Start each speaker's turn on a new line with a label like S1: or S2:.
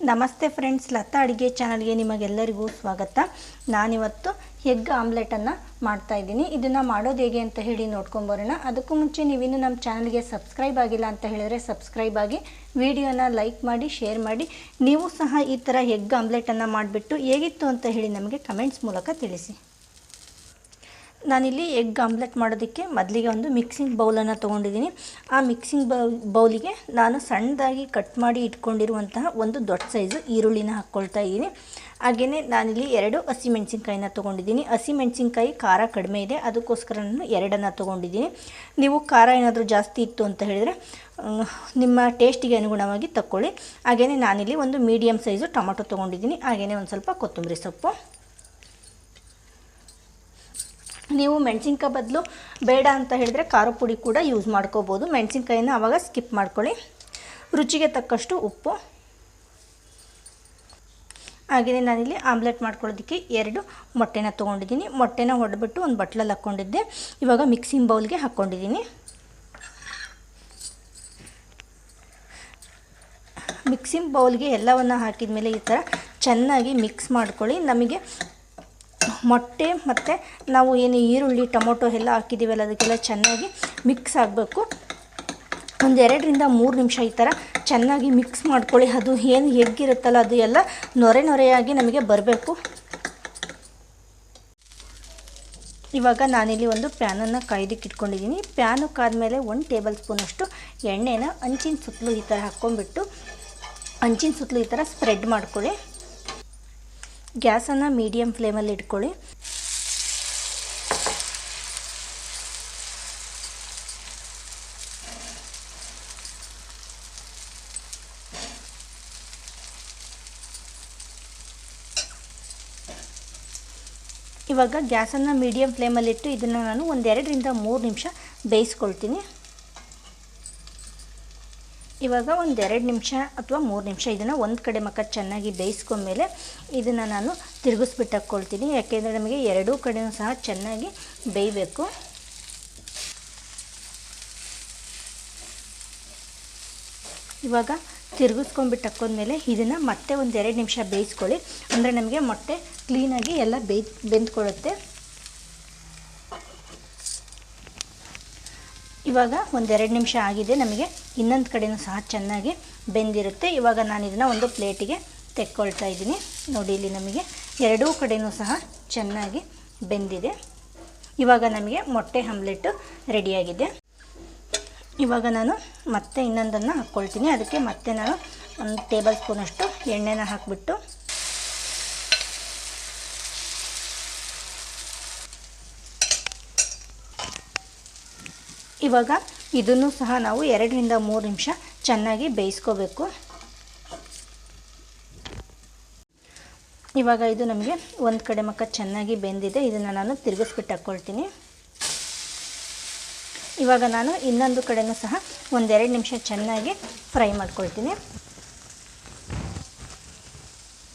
S1: ನಮಸ್ತೆ ಫ್ರೆಂಡ್ಸ್, ಲತಾ ಅಡುಗೆ ಚಾನಲ್ಗೆ ನಿಮಗೆಲ್ಲರಿಗೂ ಸ್ವಾಗತ. ನಾನಿವತ್ತು ಎಗ್ ಆಮ್ಲೆಟನ್ನು ಮಾಡ್ತಾಯಿದ್ದೀನಿ ಇದನ್ನು ಮಾಡೋದು ಹೇಗೆ ಅಂತ ಹೇಳಿ ನೋಡ್ಕೊಂಬರೋಣ ಅದಕ್ಕೂ ಮುಂಚೆ ನೀವಿನ್ನು ನಮ್ಮ ಚಾನಲ್ಗೆ ಸಬ್ಸ್ಕ್ರೈಬ್ ಆಗಿಲ್ಲ ಅಂತ ಹೇಳಿದರೆ ಸಬ್ಸ್ಕ್ರೈಬ್ ಆಗಿ ವಿಡಿಯೋನ ಲೈಕ್ ಮಾಡಿ, ಶೇರ್ ಮಾಡಿ. ನೀವು ಸಹ ಈ ಥರ ಎಗ್ ಆಮ್ಲೆಟನ್ನು ಮಾಡಿಬಿಟ್ಟು ಹೇಗಿತ್ತು ಅಂತ ಹೇಳಿ ನಮಗೆ ಕಮೆಂಟ್ಸ್ ಮೂಲಕ ತಿಳಿಸಿ. ನಾನಿಲ್ಲಿ ಎಗ್ ಆಮ್ಲೆಟ್ ಮಾಡೋದಕ್ಕೆ ಮೊದಲಿಗೆ ಒಂದು ಮಿಕ್ಸಿಂಗ್ ಬೌಲನ್ನು ತೊಗೊಂಡಿದ್ದೀನಿ. ಆ ಮಿಕ್ಸಿಂಗ್ ಬೌಲಿಗೆ ನಾನು ಸಣ್ಣದಾಗಿ ಕಟ್ ಮಾಡಿ ಇಟ್ಕೊಂಡಿರುವಂತಹ ಒಂದು ದೊಡ್ಡ ಸೈಜು ಈರುಳ್ಳಿನ ಹಾಕ್ಕೊಳ್ತಾ ಇದ್ದೀನಿ. ಹಾಗೆಯೇ ನಾನಿಲ್ಲಿ ಎರಡು ಹಸಿಮೆಣ್ಸಿನ್ಕಾಯಿನ ತೊಗೊಂಡಿದ್ದೀನಿ. ಹಸಿಮೆಣ್ಸಿನ್ಕಾಯಿ ಖಾರ ಕಡಿಮೆ ಇದೆ. ಅದಕ್ಕೋಸ್ಕರ ನಾನು ಎರಡನ್ನು ತೊಗೊಂಡಿದ್ದೀನಿ. ನೀವು ಖಾರ ಏನಾದರೂ ಜಾಸ್ತಿ ಇತ್ತು ಅಂತ ಹೇಳಿದರೆ ನಿಮ್ಮ ಟೇಸ್ಟಿಗೆ ಅನುಗುಣವಾಗಿ ತಕ್ಕೊಳ್ಳಿ. ಹಾಗೆಯೇ ನಾನಿಲ್ಲಿ ಒಂದು ಮೀಡಿಯಮ್ ಸೈಜು ಟೊಮೊಟೊ ತೊಗೊಂಡಿದ್ದೀನಿ. ಹಾಗೆಯೇ ಒಂದು ಸ್ವಲ್ಪ ಕೊತ್ತಂಬರಿ ಸೊಪ್ಪು. ನೀವು ಮೆಣಸಿನ್ಕಾಯಿ ಬದಲು ಬೇಡ ಅಂತ ಹೇಳಿದ್ರೆ ಖಾರ ಪುಡಿ ಕೂಡ ಯೂಸ್ ಮಾಡ್ಕೋಬೋದು. ಮೆಣಸಿನ್ಕಾಯಿನ ಆವಾಗ ಸ್ಕಿಪ್ ಮಾಡ್ಕೊಳ್ಳಿ. ರುಚಿಗೆ ತಕ್ಕಷ್ಟು ಉಪ್ಪು. ಹಾಗೆಯೇ ನಾನಿಲ್ಲಿ ಆಮ್ಲೆಟ್ ಮಾಡ್ಕೊಳ್ಳೋದಕ್ಕೆ ಎರಡು ಮೊಟ್ಟೆನ ತೊಗೊಂಡಿದ್ದೀನಿ. ಮೊಟ್ಟೆನ ಹೊಡೆಬಿಟ್ಟು ಒಂದು ಬಟ್ಲಲ್ಲಿ ಹಾಕ್ಕೊಂಡಿದ್ದೆ. ಇವಾಗ ಮಿಕ್ಸಿಂಗ್ ಬೌಲ್ಗೆ ಹಾಕ್ಕೊಂಡಿದ್ದೀನಿ. ಮಿಕ್ಸಿಂಗ್ ಬೌಲ್ಗೆ ಎಲ್ಲವನ್ನು ಹಾಕಿದ ಮೇಲೆ ಈ ಥರ ಚೆನ್ನಾಗಿ ಮಿಕ್ಸ್ ಮಾಡ್ಕೊಳ್ಳಿ. ನಮಗೆ ಮೊಟ್ಟೆ ಮತ್ತು ನಾವು ಏನು ಈರುಳ್ಳಿ, ಟೊಮೊಟೊ ಎಲ್ಲ ಹಾಕಿದ್ದೀವಲ್ಲ, ಅದಕ್ಕೆಲ್ಲ ಚೆನ್ನಾಗಿ ಮಿಕ್ಸ್ ಆಗಬೇಕು. ಒಂದು ಎರಡರಿಂದ ಮೂರು ನಿಮಿಷ ಈ ಥರ ಚೆನ್ನಾಗಿ ಮಿಕ್ಸ್ ಮಾಡ್ಕೊಳ್ಳಿ. ಅದು ಏನು ಹೆಗ್ಗಿರುತ್ತಲ್ಲ ಅದು ಎಲ್ಲ ನೊರೆ ನೊರೆಯಾಗಿ ನಮಗೆ ಬರಬೇಕು. ಇವಾಗ ನಾನಿಲ್ಲಿ ಒಂದು ಪ್ಯಾನನ್ನು ಕಾಯ್ದಕ್ಕೆ ಇಟ್ಕೊಂಡಿದ್ದೀನಿ. ಪ್ಯಾನು ಕಾದ್ಮೇಲೆ ಒಂದು ಟೇಬಲ್ ಸ್ಪೂನಷ್ಟು ಎಣ್ಣೆನ, ಹಂಚಿನ ಸುತ್ತಲೂ ಈ ಥರ ಹಾಕ್ಕೊಂಡ್ಬಿಟ್ಟು, ಹಂಚಿನ ಸುತ್ತಲೂ ಈ ಥರ ಸ್ಪ್ರೆಡ್ ಮಾಡ್ಕೊಳ್ಳಿ. ಗ್ಯಾಸನ್ನು ಮೀಡಿಯಮ್ ಫ್ಲೇಮಲ್ಲಿ ಇಟ್ಕೊಳ್ಳಿ. ಇವಾಗ ಗ್ಯಾಸನ್ನು ಮೀಡಿಯಮ್ ಫ್ಲೇಮಲ್ಲಿಟ್ಟು ಇದನ್ನು ನಾನು ಒಂದೆರಡರಿಂದ ಮೂರು ನಿಮಿಷ ಬೇಯಿಸ್ಕೊಳ್ತೀನಿ. ಇವಾಗ ಒಂದು ಎರಡು ನಿಮಿಷ ಅಥವಾ ಮೂರು ನಿಮಿಷ, ಇದನ್ನು ಒಂದು ಕಡೆ ಮಕ್ಕ ಚೆನ್ನಾಗಿ ಬೇಯಿಸ್ಕೊಂಡ್ಮೇಲೆ ಇದನ್ನು ನಾನು ತಿರುಗಿಸ್ಬಿಟ್ಟು ಹಾಕ್ಕೊಳ್ತೀನಿ ಯಾಕೆಂದರೆ ನಮಗೆ ಎರಡೂ ಕಡೆಯೂ ಸಹ ಚೆನ್ನಾಗಿ ಬೇಯಬೇಕು. ಇವಾಗ ತಿರುಗಿಸ್ಕೊಂಡ್ಬಿಟ್ಟು ಹಾಕೊಂಡ್ಮೇಲೆ ಇದನ್ನು ಮತ್ತೆ ಒಂದು ಎರಡು ನಿಮಿಷ ಬೇಯಿಸ್ಕೊಳ್ಳಿ. ಅಂದರೆ ನಮಗೆ ಮೊಟ್ಟೆ ಕ್ಲೀನಾಗಿ ಎಲ್ಲ ಬೇಯ್, ಬೆಂದ್ಕೊಳ್ಳುತ್ತೆ. ಇವಾಗ ಒಂದೆರಡು ನಿಮಿಷ ಆಗಿದೆ ನಮಗೆ. ಇನ್ನೊಂದು ಕಡೆಯೂ ಸಹ ಚೆನ್ನಾಗಿ ಬೆಂದಿರುತ್ತೆ. ಇವಾಗ ನಾನು ಇದನ್ನು ಒಂದು ಪ್ಲೇಟಿಗೆ ತೆಕ್ಕೊಳ್ತಾ ಇದ್ದೀನಿ. ನೋಡಿ ಇಲ್ಲಿ ನಮಗೆ ಎರಡೂ ಕಡೆಯೂ ಸಹ ಚೆನ್ನಾಗಿ ಬೆಂದಿದೆ. ಇವಾಗ ನಮಗೆ ಮೊಟ್ಟೆ ಆಮ್ಲೆಟ್ಟು ರೆಡಿಯಾಗಿದೆ. ಇವಾಗ ನಾನು ಮತ್ತೆ ಇನ್ನೊಂದನ್ನು ಹಾಕ್ಕೊಳ್ತೀನಿ. ಅದಕ್ಕೆ ಮತ್ತೆ ನಾನು ಒಂದು ಟೇಬಲ್ ಸ್ಪೂನಷ್ಟು ಎಣ್ಣೆನ ಹಾಕಿಬಿಟ್ಟು ಇವಾಗ ಇದನ್ನು ಸಹ ನಾವು ಎರಡರಿಂದ ಮೂರು ನಿಮಿಷ ಚೆನ್ನಾಗಿ ಬೇಯಿಸ್ಕೋಬೇಕು. ಇವಾಗ ಇದು ನಮಗೆ ಒಂದು ಕಡೆ ಮಕ್ಕ ಚೆನ್ನಾಗಿ ಬೆಂದಿದೆ. ಇದನ್ನು ನಾನು ತಿರುಗಿಸ್ಬಿಟ್ಟು ಹಾಕ್ಕೊಳ್ತೀನಿ ಇವಾಗ ನಾನು ಇನ್ನೊಂದು ಕಡೆಯೂ ಸಹ ಒಂದೆರಡು ನಿಮಿಷ ಚೆನ್ನಾಗಿ ಫ್ರೈ ಮಾಡ್ಕೊಳ್ತೀನಿ.